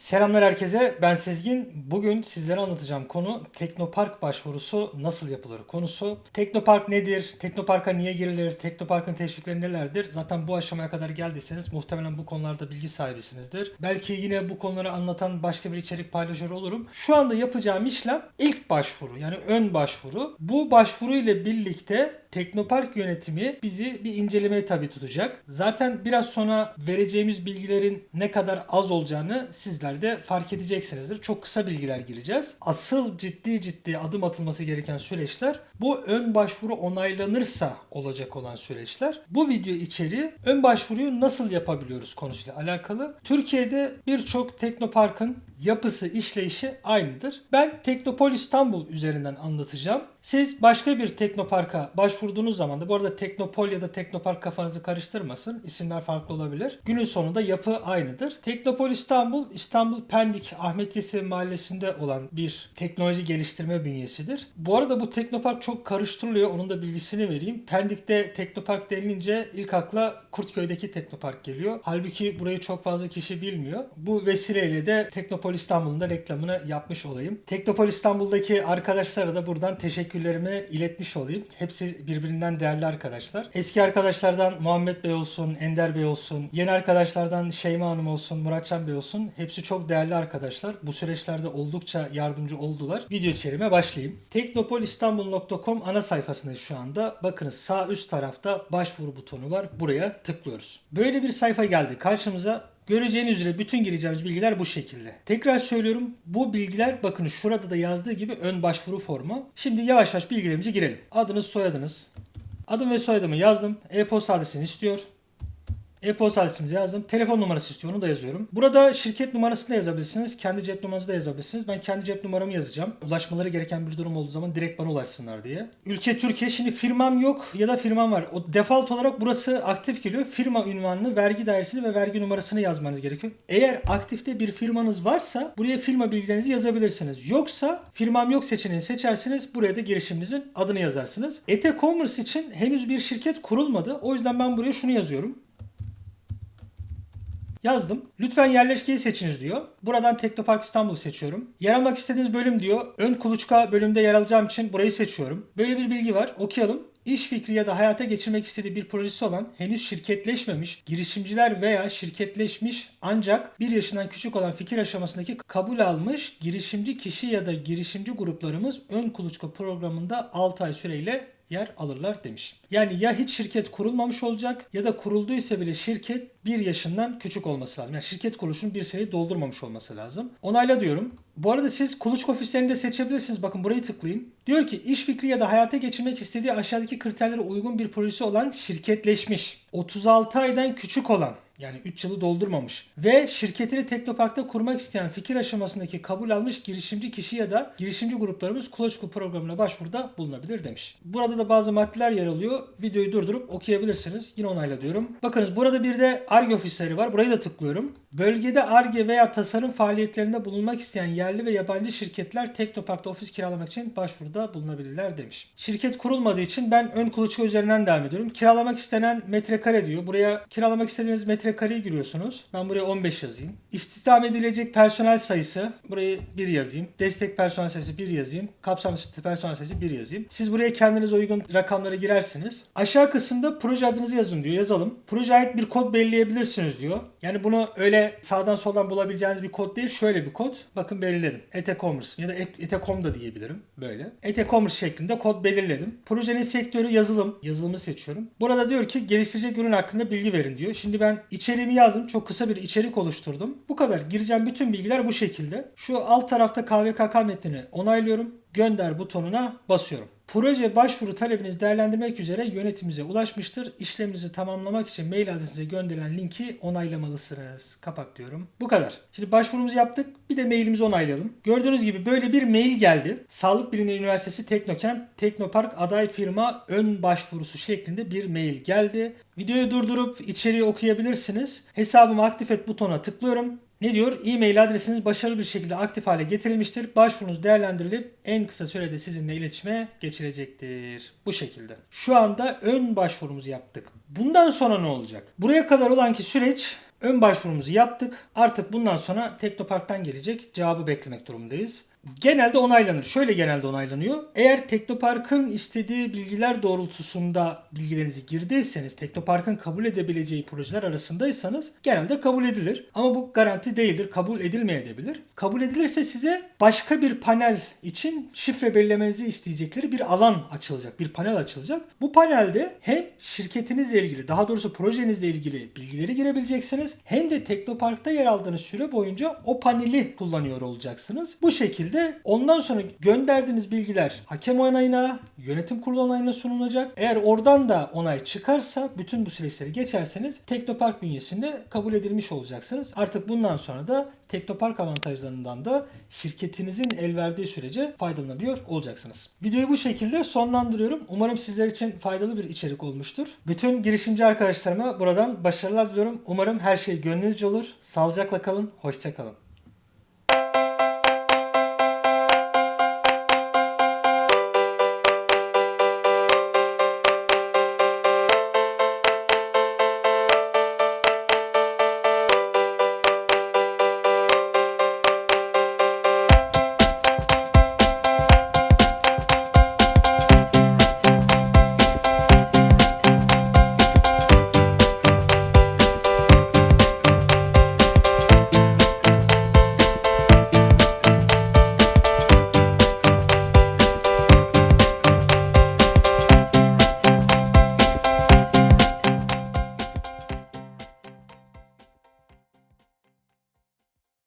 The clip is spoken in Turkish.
Selamlar herkese. Ben Sezgin. Bugün sizlere anlatacağım konu Teknopark başvurusu nasıl yapılır konusu. Teknopark nedir? Teknopark'a niye girilir? Teknopark'ın teşvikleri nelerdir? Zaten bu aşamaya kadar geldiyseniz muhtemelen bu konularda bilgi sahibisinizdir. Belki yine bu konuları anlatan başka bir içerik paylaşır olurum. Şu anda yapacağım işlem ilk başvuru yani ön başvuru. Bu başvuru ile birlikte Teknopark yönetimi bizi bir incelemeye tabi tutacak. Zaten biraz sonra vereceğimiz bilgilerin ne kadar az olacağını sizler de fark edeceksinizdir. Çok kısa bilgiler gireceğiz. Asıl ciddi ciddi adım atılması gereken süreçler bu ön başvuru onaylanırsa olacak olan süreçler. Bu video içeriği ön başvuruyu nasıl yapabiliyoruz konusuyla alakalı. Türkiye'de birçok teknoparkın yapısı, işleyişi aynıdır. Ben Teknopol İstanbul üzerinden anlatacağım. Siz başka bir teknoparka başvurduğunuz zaman da bu arada Teknopol ya da Teknopark kafanızı karıştırmasın. İsimler farklı olabilir. Günün sonunda yapı aynıdır. Teknopol İstanbul, İstanbul Pendik Ahmet Yesevi Mahallesi'nde olan bir teknoloji geliştirme bünyesidir. Bu arada bu Teknopark çok karıştırılıyor. Onun da bilgisini vereyim. Pendik'te Teknopark denilince ilk akla Kurtköy'deki Teknopark geliyor. Halbuki burayı çok fazla kişi bilmiyor. Bu vesileyle de Teknopol İstanbul'un da reklamını yapmış olayım. Teknopol İstanbul'daki arkadaşlara da buradan teşekkürlerimi iletmiş olayım. Hepsi birbirinden değerli arkadaşlar. Eski arkadaşlardan Muhammed Bey olsun, Ender Bey olsun, yeni arkadaşlardan Şeyma Hanım olsun, Muratcan Bey olsun. Hepsi çok değerli arkadaşlar. Bu süreçlerde oldukça yardımcı oldular. Video içeriğime başlayayım. Teknopolistanbul.com ana sayfasındayız şu anda. Bakınız sağ üst tarafta başvuru butonu var. Buraya tıklıyoruz. Böyle bir sayfa geldi karşımıza. Göreceğiniz üzere bütün gireceğimiz bilgiler bu şekilde. Tekrar söylüyorum. Bu bilgiler bakın şurada da yazdığı gibi ön başvuru formu. Şimdi yavaş yavaş bilgilerimizi girelim. Adınız, soyadınız. Adım ve soyadımı yazdım. E-posta adresini istiyor. E-posta adresimizi yazdım. Telefon numarası istiyor. Onu da yazıyorum. Burada şirket numarasını da yazabilirsiniz. Kendi cep numaranızı da yazabilirsiniz. Ben kendi cep numaramı yazacağım. Ulaşmaları gereken bir durum olduğu zaman direkt bana ulaşsınlar diye. Ülke Türkiye. Şimdi firmam yok ya da firmam var. O default olarak burası aktif geliyor. Firma ünvanını, vergi dairesini ve vergi numarasını yazmanız gerekiyor. Eğer aktifte bir firmanız varsa buraya firma bilgilerinizi yazabilirsiniz. Yoksa firmam yok seçeneğini seçersiniz. Buraya da girişiminizin adını yazarsınız. E-commerce için henüz bir şirket kurulmadı. O yüzden ben buraya şunu yazıyorum. Yazdım. Lütfen yerleşkeyi seçiniz diyor. Buradan Teknopark İstanbul seçiyorum. Yer almak istediğiniz bölüm diyor. Ön kuluçka bölümde yer alacağım için burayı seçiyorum. Böyle bir bilgi var. Okuyalım. İş fikri ya da hayata geçirmek istediği bir projesi olan henüz şirketleşmemiş girişimciler veya şirketleşmiş ancak bir yaşından küçük olan fikir aşamasındaki kabul almış girişimci kişi ya da girişimci gruplarımız ön kuluçka programında 6 ay süreyle yer alırlar demiş. Yani ya hiç şirket kurulmamış olacak ya da kurulduysa bile şirket bir yaşından küçük olması lazım. Yani şirket kuruluşunun bir seneyi doldurmamış olması lazım. Onayla diyorum. Bu arada siz kuluçka ofislerini de seçebilirsiniz. Bakın burayı tıklayayım. Diyor ki iş fikri ya da hayata geçirmek istediği aşağıdaki kriterlere uygun bir projesi olan şirketleşmiş. 36 aydan küçük olan yani 3 yılı doldurmamış ve şirketini Teknopark'ta kurmak isteyen fikir aşamasındaki kabul almış girişimci kişi ya da girişimci gruplarımız Kuluçku programına başvuruda bulunabilir demiş. Burada da bazı maddeler yer alıyor. Videoyu durdurup okuyabilirsiniz. Yine onayla diyorum. Bakınız burada bir de ARGE ofisleri var. Burayı da tıklıyorum. Bölgede ARGE veya tasarım faaliyetlerinde bulunmak isteyen yerli ve yabancı şirketler Teknopark'ta ofis kiralamak için başvuruda bulunabilirler demiş. Şirket kurulmadığı için ben ön kuluçka üzerinden devam ediyorum. Kiralamak istenen metrekare diyor. Buraya kiralamak istediğiniz metrekareyi giriyorsunuz. Ben buraya 15 yazayım. İstihdam edilecek personel sayısı. Burayı 1 yazayım. Destek personel sayısı 1 yazayım. Kapsamlı personel sayısı 1 yazayım. Siz buraya kendinize uygun rakamları girersiniz. Aşağı kısımda proje adınızı yazın diyor. Yazalım. Proje ait bir kod belirleyebilirsiniz diyor. Yani bunu öyle sağdan soldan bulabileceğiniz bir kod değil. Şöyle bir kod. Bakın belirledim. Etecommerce ya da Etecom da diyebilirim. Böyle. Etecommerce şeklinde kod belirledim. Projenin sektörü yazılım. Yazılımı seçiyorum. Burada diyor ki geliştirecek ürün hakkında bilgi verin diyor. Şimdi ben içeriğimi yazdım. Çok kısa bir içerik oluşturdum. Bu kadar. Gireceğim bütün bilgiler bu şekilde. Şu alt tarafta KVKK metnini onaylıyorum. Gönder butonuna basıyorum. Proje başvuru talebinizi değerlendirmek üzere yönetimize ulaşmıştır. İşleminizi tamamlamak için mail adresinize gönderilen linki onaylamalısınız. Kapat diyorum. Bu kadar. Şimdi başvurumuzu yaptık. Bir de mailimizi onaylayalım. Gördüğünüz gibi böyle bir mail geldi. Sağlık Bilimleri Üniversitesi Teknokent Teknopark aday firma ön başvurusu şeklinde bir mail geldi. Videoyu durdurup içeriği okuyabilirsiniz. Hesabımı aktif et butona tıklıyorum. Ne diyor? E-mail adresiniz başarılı bir şekilde aktif hale getirilmiştir. Başvurunuz değerlendirilip en kısa sürede sizinle iletişime geçilecektir. Bu şekilde. Şu anda ön başvurumuzu yaptık. Bundan sonra ne olacak? Buraya kadar olan ki süreç Ön başvurumuzu yaptık. Artık bundan sonra Teknopark'tan gelecek cevabı beklemek durumundayız. Genelde onaylanır. Şöyle genelde onaylanıyor. Eğer Teknopark'ın istediği bilgiler doğrultusunda bilgilerinizi girdiyseniz, Teknopark'ın kabul edebileceği projeler arasındaysanız genelde kabul edilir. Ama bu garanti değildir. Kabul edilmeyebilir. Kabul edilirse size başka bir panel için şifre belirlemenizi isteyecekleri bir alan açılacak. Bir panel açılacak. Bu panelde hem şirketinizle ilgili, daha doğrusu projenizle ilgili bilgileri girebileceksiniz. Hem de Teknopark'ta yer aldığınız süre boyunca o paneli kullanıyor olacaksınız. Bu şekilde ondan sonra gönderdiğiniz bilgiler hakem onayına, yönetim kurulu onayına sunulacak. Eğer oradan da onay çıkarsa bütün bu süreçleri geçerseniz Teknopark bünyesinde kabul edilmiş olacaksınız. Artık bundan sonra da Teknopark avantajlarından da şirketinizin el verdiği sürece faydalanabiliyor olacaksınız. Videoyu bu şekilde sonlandırıyorum. Umarım sizler için faydalı bir içerik olmuştur. Bütün girişimci arkadaşlarıma buradan başarılar diliyorum. Umarım her şey gönlünüzce olur. Sağlıcakla kalın, hoşça kalın.